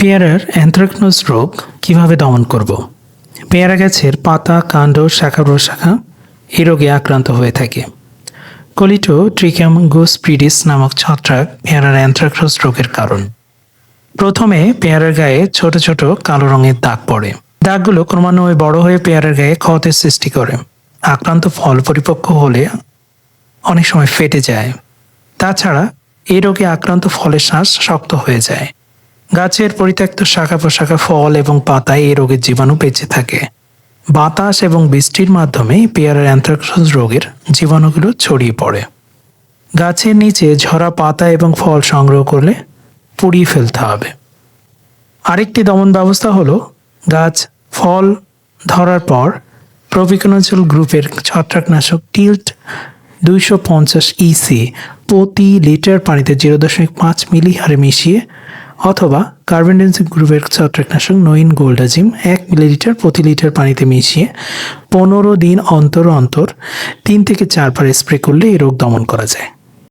পেয়ারার অ্যান্থ্রাকনোজ রোগ কীভাবে দমন করব? পেয়ারা গাছের পাতা, কাণ্ড শাখা প্রশাখা এই রোগে আক্রান্ত হয়ে থাকে। কলিটো ট্রিকাম গোসপ্রিডিস নামক ছত্রাক পেয়ারার অ্যান্থ্রাকনোজ রোগের কারণ। প্রথমে পেয়ারার গায়ে ছোট ছোট কালো রঙের দাগ পড়ে। দাগগুলো ক্রমান্বয়ে বড় হয়ে পেয়ারার গায়ে ক্ষতের সৃষ্টি করে। আক্রান্ত ফল পরিপক্ক হলে অনেক সময় ফেটে যায়। তাছাড়া এই রোগে আক্রান্ত ফলের শ্বাস শক্ত হয়ে যায়। গাছের পরিত্যক্ত শাখা প্রশাখা ফল এবং পাতায় এই রোগের জীবাণু বেঁচে থাকে। বাতাস এবং বৃষ্টির মাধ্যমে পেয়ারার অ্যান্থ্রাক্সোজ রোগের জীবাণুগুলো ছড়িয়ে পড়ে। গাছের নিচে ঝরা পাতা এবং ফল সংগ্রহ করলে পুড়িয়ে ফেলতে হবে। আরেকটি দমন ব্যবস্থা হলো গাছ ফল ধরার পর প্রবিকনজল গ্রুপের ছত্রাকনাশক টিল্ট দুইশো পঞ্চাশ ইসি প্রতি লিটার পানিতে জিরো দশমিক পাঁচ মিলি হারে মিশিয়ে অথবা কার্বনডেন্সিভ গ্রুপের ছত্রাকনাশক নইন গোল্ডাজিম এক মিলিলিটার প্রতি লিটার পানিতে মিশিয়ে পনেরো দিন অন্তর অন্তর তিন থেকে চারবার স্প্রে করলে এই রোগ দমন করা যায়।